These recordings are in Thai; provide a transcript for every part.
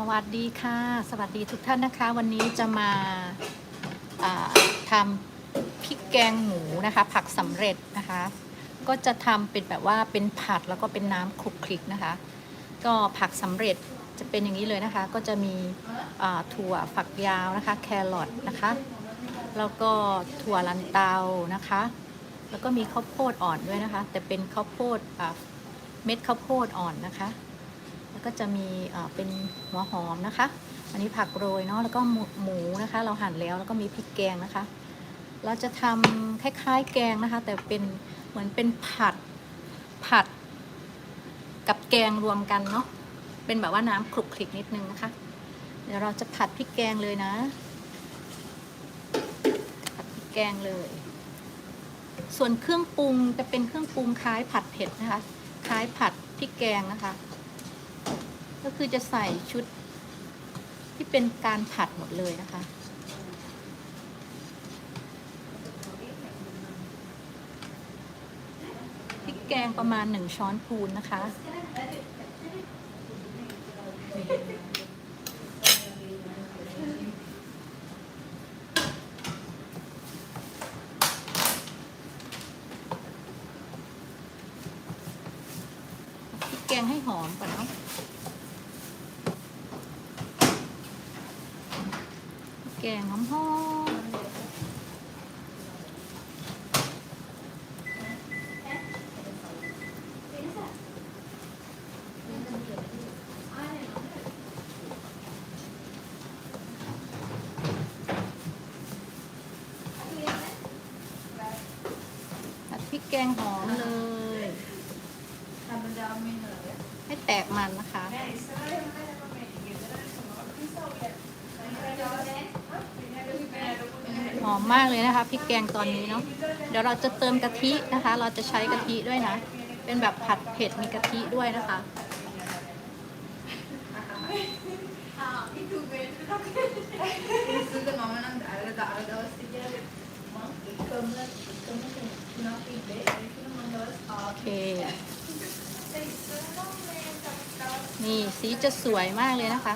สวัสดีค่ะ สวัสดีทุกท่านนะคะ วันนี้จะมาาทำพริกแกงหมูนะคะ ผักสำเร็จนะคะ ก็จะทำเป็นแบบว่าเป็นผัดแล้วก็เป็นน้ำคลุกคลิกนะคะ ก็ผักสำเร็จจะเป็นอย่างนี้เลยนะคะ ก็จะมีถั่วฝักยาวนะคะ แครอทนะคะ แล้วก็ถั่วลันเตานะคะ แล้วก็มีข้าวโพดอ่อนด้วยนะคะ แต่เป็นข้าวโพดเม็ดข้าวโพดอ่อนนะคะ แล้วก็จะมีเป็นหัวหอมนะคะ อันนี้ผักโรยเนาะแล้วก็หมูหมูนะคะ เราหั่นแล้วแล้วก็มีพริกแกงนะคะ เราจะทำคล้ายๆแกงนะคะ แต่เป็นเหมือนเป็นผัดผัด กับแกงรวมกันเนาะเป็นแบบว่าน้ำคลุกคลิกนิดนึงนะคะ เดี๋ยวเราจะผัดพริกแกงเลยนะ ผัดพริกแกงเลย ส่วนเครื่องปรุงจะเป็นเครื่องปรุงคล้ายผัดเผ็ดนะคะ คล้ายผัดพริกแกงนะคะ ก็คือจะใส่ชุดที่เป็นการผัดหมดเลยนะคะ พริกแกงประมาณหนึ่งช้อนพูนนะคะ พริกแกงให้หอมก่อนเนาะ กงหอมหอมผัดพริกแกงหอมเลย ให้แตกมันนะคะ ห อมมากเลยนะคะพริกแกงตอนนี้เนาะเดี๋ยวเราจะเติมกะทินะคะ เราจะใช้กะทิด้วยนะ เป็นแบบผัดเผ็ดมีกะทิด้วยนะคะโอเค นี่สีจะสวยมากเลยนะคะ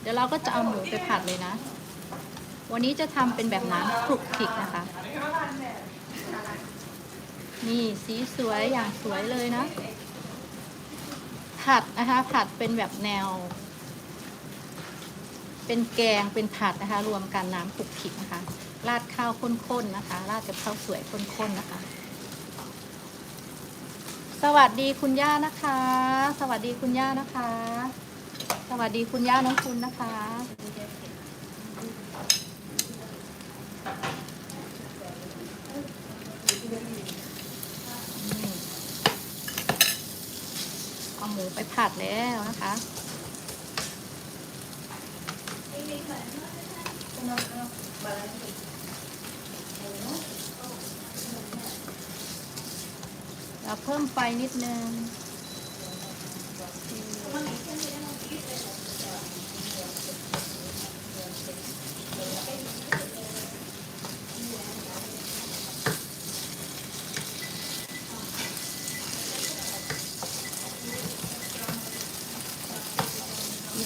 เดี๋ยวเราก็จะเอาหมูไปผัดเลยนะ วันนี้จะทำเป็นแบบน้ำคลุกคลิกนะคะ นี่สีสวยอย่างสวยเลยนะ ผัดนะคะ ผัดเป็นแบบแนว เป็นแกงเป็นผัดนะคะ รวมกันน้ำคลุกคลิกนะคะ ราดข้าวข้นๆนะคะ ราดกับข้าวสวยข้นๆนะคะ สวัสดีคุณย่านะคะ สวัสดีคุณย่านะคะ สวัสดีคุณย่าน้องคุณนะคะ นี่เอาหมูไป ผัดแล้วนะคะเราเพิ่มไฟนิดนึง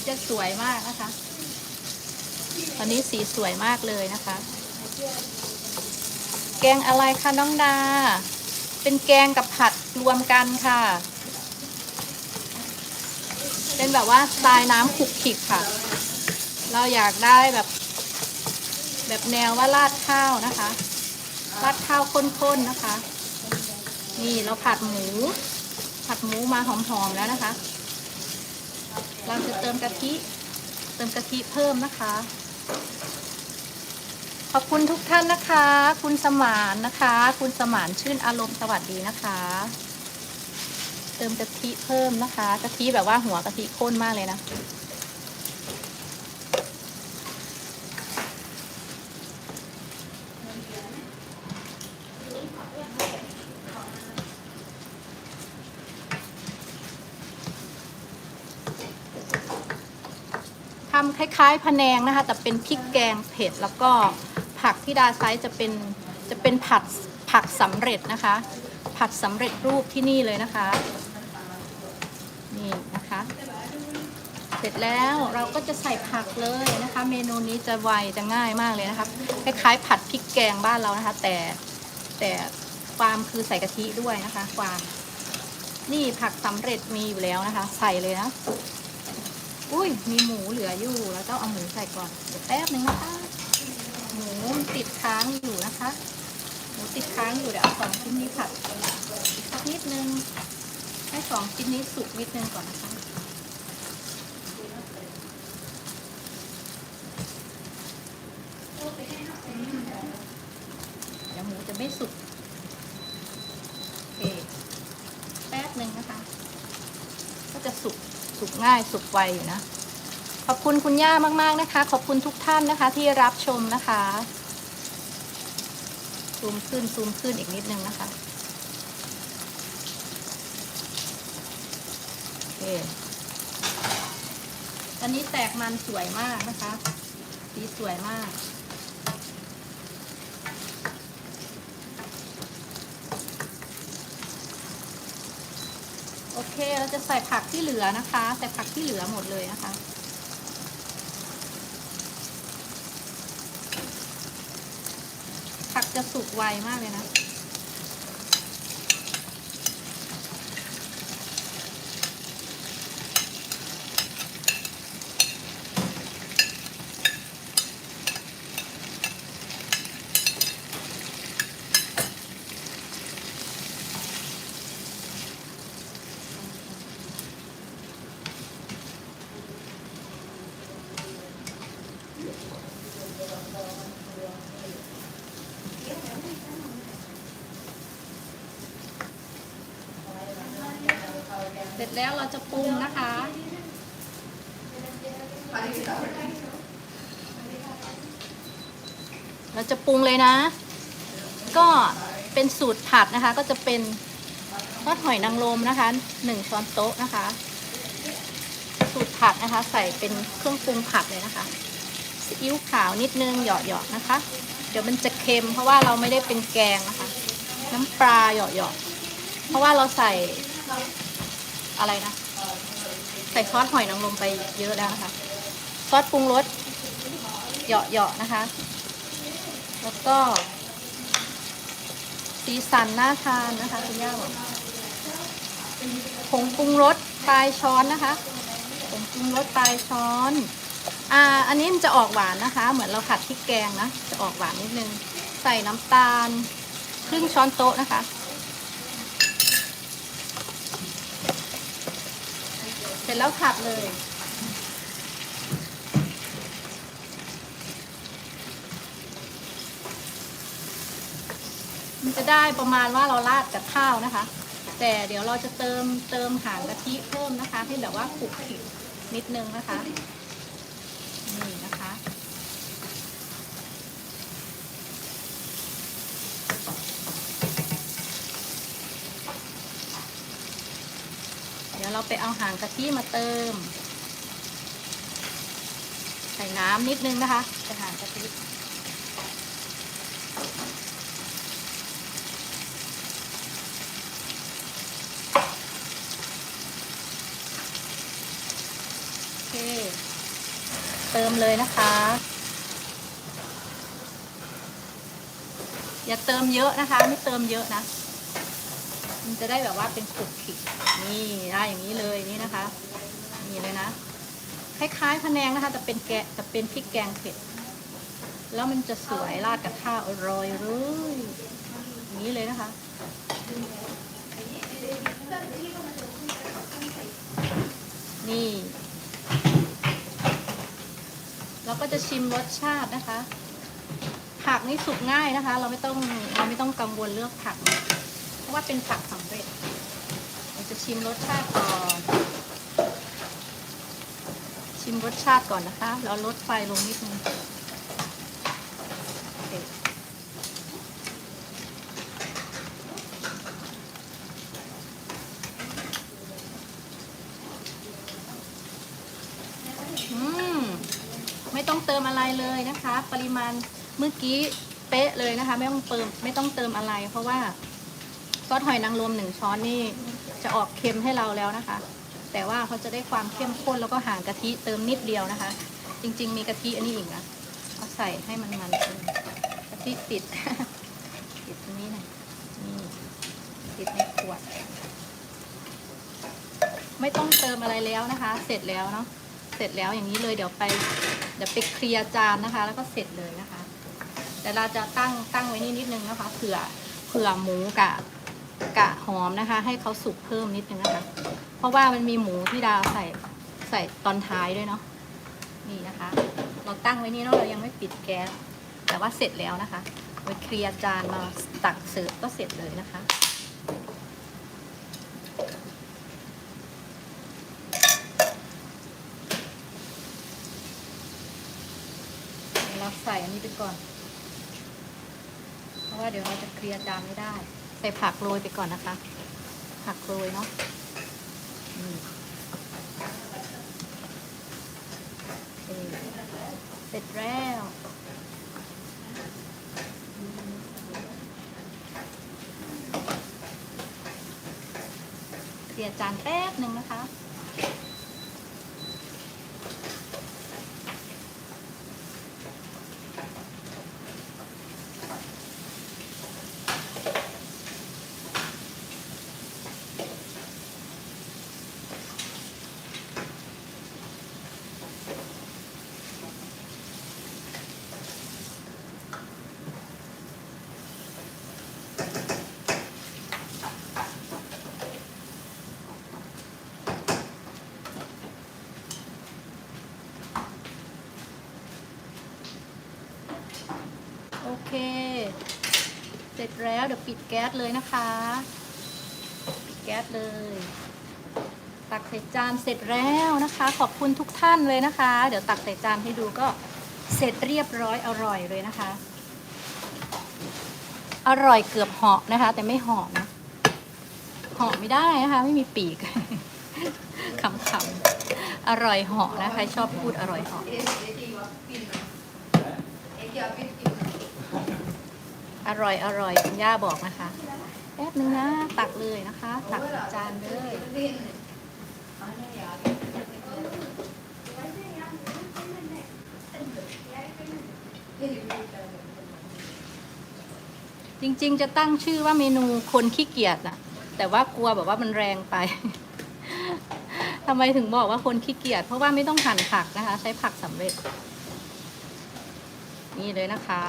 จะสวยมากนะคะ ตอนนี้สีสวยมากเลยนะคะ แกงอะไรคะน้องดา เป็นแกงกับผัดรวมกันค่ะ เป็นแบบว่าสไตล์น้ำขลุกขลิกค่ะ เราอยากได้แบบ แบบแนวว่าราดข้าวนะคะ ราดข้าวข้นๆนะคะ นี่เราผัดหมู ผัดหมูมาหอมๆแล้วนะคะ เราจะเติมกะทิ เติมกะทิเพิ่มนะคะ ขอบคุณทุกท่านนะคะ คุณสมานนะคะ คุณสมานชื่นอารมณ์สวัสดีนะคะ เติมกะทิเพิ่มนะคะ กะทิแบบว่าหัวกะทิข้นมากเลยนะ ทำคล้ายๆพะแนงนะคะ แต่เป็นพริกแกงเผ็ดแล้วก็ผักที่ดาไซจะเป็นจะเป็นผัดผักสำเร็จนะคะ ผัดสำเร็จรูปที่นี่เลยนะคะ นี่นะคะ เสร็จแล้วเราก็จะใส่ผักเลยนะคะ เมนูนี้จะไวจะง่ายมากเลยนะคะคล้ายๆ ผัดพริกแกงบ้านเรานะคะ แต่แต่ความคือใส่กะทิด้วยนะคะ ความนี่ผักสำเร็จมีอยู่แล้วนะคะ ใส่เลยนะ มีหมูเหลืออยู่ แล้วต้องเอาหมูใส่ก่อน เดี๋ยวแป๊บนึงนะคะ หมูติดค้างอยู่นะคะ หมูติดค้างอยู่เดี๋ยวเอาสองชิ้นนี้ผัดอีกสักนิดนึง ให้สองชิ้นนี้สุกนิดนึงก่อนนะคะเดี๋ยวหมูจะไม่สุกโอเคแป๊บหนึ่งนะคะ ก็จะสุกสุกง่ายสุกไวอยู่นะ อบคุณคุณย่ามากๆนะคะ ขอบคุณทุกท่านนะคะที่รับชมนะคะ ซูมขึ้นซูมขึ้นอีกนิดนึงนะคะโอเคอันนี้แตกมันสวยมากนะคะ สีสวยมากโอเค เราจะใส่ผักที่เหลือนะคะ ใส่ผักที่เหลือหมดเลยนะคะ ผักจะสุกไวมากเลยนะ แล้วเราจะปรุงนะคะ เราจะปรุงเลยนะ ก็เป็นสูตรผัดนะคะ ก็จะเป็นทอดหอยนางรมนะคะหนึ่งช้อนโต๊ะนะคะ สูตรผัดนะคะ ใส่เป็นเครื่องปรุงผัดเลยนะคะซีอิ๊วขาวนิดนึงเหยาะๆนะคะ เดี๋ยวมันจะเค็มเพราะว่าเราไม่ได้เป็นแกงนะคะ น้ำปลาเหยาะๆเพราะว่าเราใส่ อะไรนะ ใส่ซอสหอยนางรมไปเยอะแล้วนะคะ ซอสปรุงรสเหยาะๆนะคะ แล้วก็ สีสันน่าทานนะคะคุณย่าบอกผงปรุงรสปลายช้อนนะคะผงปรุงรสปลายช้อนอ่าอันนี้มันจะออกหวานนะคะ เหมือนเราผัดพริกแกงนะ จะออกหวานนิดนึง ใส่น้ำตาล ครึ่งช้อนโต๊ะนะคะ เส ร็จแล้วขัดเลย มันจะได้ประมาณว่าเราราดกับข้าวนะคะ แต่เดี๋ยวเราจะเติมเติมหางกะทิเพิ่มนะคะ ให้แบบว่าขลุกขลิกนิดนึงนะคะ นี่นะคะ เดี๋ยวเราไปเอาหางกะทิมาเติม ใส่น้ำนิดนึงนะคะใส่หางกะทิคเติมเลยนะคะ อย่าเติมเยอะนะคะ ไม่เติมเยอะนะ มันจะได้แบบว่าเป็นขุกขิกนี่ได้อย่างนี้เลยนี่นะคะ นี่เลยนะ คล้ายๆพะแนงนะคะแต่เป็นแกะแต่เป็นพริกแกงเผ็ด แล้วมันจะสวยราดกับข้าวอร่อยเลยนี้เลยนะคะ นี่ เราก็จะชิมรสชาตินะคะ ผักนี่สุกง่ายนะคะ เราไม่ต้องเราไม่ต้องกังวลเรื่องผัก เพราะว่าเป็นผักสำเร็จ เราจะ ชิมรสชาติก่อน ชิมรสชาติก่อนนะคะ แล้วลดไฟลงนิดนึงอเคอืมไม่ต้องเติมอะไรเลยนะคะ ปริมาณเมื่อกี้เป๊ะเลยนะคะ ไม่ต้องเติมไม่ต้องเติมอะไร เพราะว่าซอสหอยนางรมหนึ่งช้อนนี่ จะออกเค็มให้เราแล้วนะคะ แต่ว่าเขาจะได้ความเข้มข้นแล้วก็ห่างกะทิเติมนิดเดียวนะคะ จริง ๆ มีกะทิอันนี้อีกนะเอาใส่ให้มันมันกะทิติดติดตรงนี้หน่นี่ติดในขวด ไม่ต้องเติมอะไรแล้วนะคะ เสร็จแล้วเนาะเสร็จแล้วอย่างนี้เลยเดี๋ยวไปเดี๋ยวไปเคลียร์จานนะคะ แล้วก็เสร็จเลยนะคะ แต่เราจะตั้งตั้งไว้นี่นิดนึงนะคะเผื่อเผื่อหมูกะ กะหอมนะคะ ให้เขาสุกเพิ่มนิดนึงนะคะ เพราะว่ามันมีหมูที่ดาวใส่ใส่ตอนท้ายด้วยเนาะนี่นะคะ เราตั้งไว้นี่เนาะเรายังไม่ปิดแก๊สแต่ว่าเสร็จแล้วนะคะไว้เคลียร์จานมาตักเสิร์ฟก็เสร็จเลยนะคะเราใส่อันนี้ไปก่อน เพราะว่าเดี๋ยวเราจะเคลียร์จานไม่ได้ ใส่ผักโรยไปก่อนนะคะ ผักโรยเนาะเสร็จแล้วเคลียร์จานแป๊บหนึ่งนะคะ เค เสร็จแล้วเดี๋ยวปิดแก๊สเลยนะคะ ปิดแก๊สเลย ตักใส่จานเสร็จแล้วนะคะ ขอบคุณทุกท่านเลยนะคะ เดี๋ยวตักใส่จานให้ดูก็เสร็จเรียบร้อยอร่อยเลยนะคะ อร่อยเกือบเหาะนะคะ แต่ไม่เหาะนะเหาะไม่ได้นะคะ ไม่มีปีกขำๆอร่อยเหาะนะใครชอบพูดอร่อยเหาะ อร่อยอร่อยคุณย่าบอกนะคะ แป๊บนึงนะ ตักเลยนะคะ ตักจานเลยจริงๆ จะตั้งชื่อว่าเมนูคนขี้เกียจนะแต่ว่ากลัวแบบว่ามันแรงไปทำไมถึงบอกว่าคนขี้เกียจเพราะว่าไม่ต้องหั่นผักนะคะ ใช้ผักสำเร็จ นี่เลยนะคะ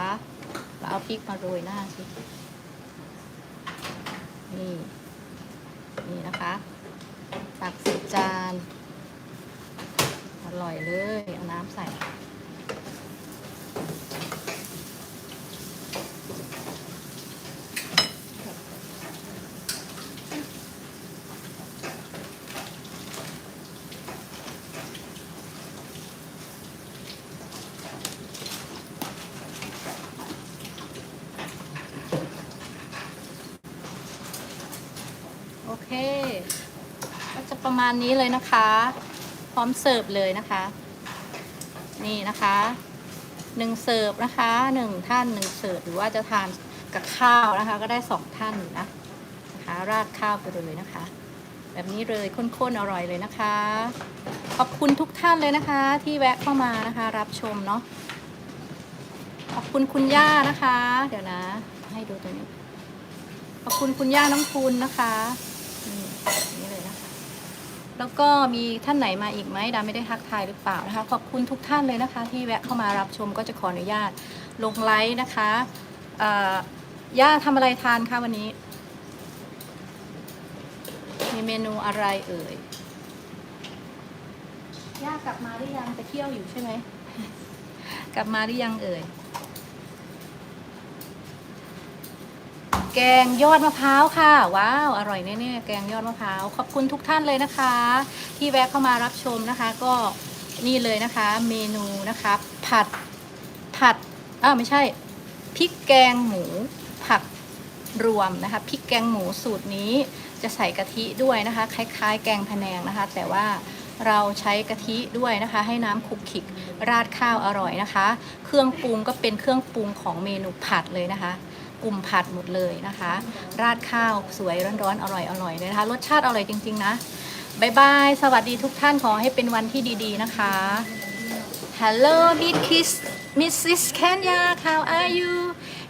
เราเอาพริกมาโรยหน้าสิ นี่ นี่นะคะ ตักใส่จาน อร่อยเลย เอาน้ำใส่ โอเค ก็จะ ประมาณนี้เลยนะคะ พร้อมเสิร์ฟเลยนะคะ นี่นะคะหนึ่งเสิร์ฟนะคะหนึ่งท่านหนึ่งเสิร์ฟหรือว่าจะทานกับข้าวนะคะ ก็ได้สองท่านนะนะคะ ราดข้าวไปเลยนะคะ แบบนี้เลยข้นๆอร่อยเลยนะคะ ขอบคุณทุกท่านเลยนะคะ ที่แวะเข้ามานะคะ รับชมเนาะขอบคุณคุณย่านะคะ เดี๋ยวนะ ให้ดูตรงนี้ ขอบคุณคุณย่าน้องคุณนะคะนี่เล แล้วก็มีท่านไหนมาอีกไหมดาไม่ได้ทักทายหรือเปล่านะคะ ขอบคุณทุกท่านเลยนะคะ ที่แวะเข้ามารับชมก็จะขออนุญาตลงไลฟ์นะคะเอ่อย่าทำอะไรทานคะวันนี้ มีเมนูอะไรเอ่ยย่ากลับมาหรือยังไปเที่ยวอยู่ใช่ไหม กลับมาหรือยังเอ่ย แกงยอดมะพร้าวค่ะ ว้าว อร่อยแน่ๆแกงยอดมะพร้าว ขอบคุณทุกท่านเลยนะคะ ที่แวะเข้ามารับชมนะคะ ก็นี่เลยนะคะ เมนูนะคะ ผัดผัดอ้าวไม่ใช่พริกแกงหมูผักรวมนะคะพริกแกงหมูสูตรนี้จะใส่กะทิด้วยนะคะ คล้ายๆ แกงพะแนงนะคะ แต่ว่าเราใช้กะทิด้วยนะคะ ให้น้ำคุกคิกราดข้าวอร่อยนะคะ เครื่องปรุงก็เป็นเครื่องปรุงของเมนูผัดเลยนะคะ กลุ่มผัดหมดเลยนะคะ ราดข้าวสวยร้อนๆอร่อยๆเลยนะคะ รสชาติอร่อยจริง ๆ นะบายบาย สวัสดีทุกท่านขอให้เป็นวันที่ดีๆนะคะ Hello Big Kiss Mrs. Kenya how are you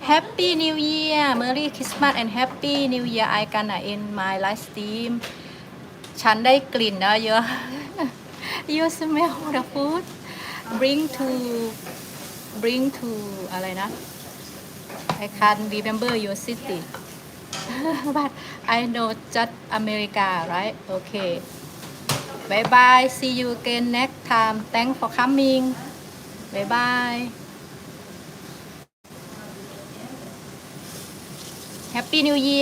Happy New Year Merry Christmas and Happy New Year I gonna end my live stream ฉันได้กลิ่นนะเยอะ You smell the food bring to bring to อะไรนะ I can't remember your city but I know just America right okay bye bye see you again next time thanks for coming bye bye Happy New Year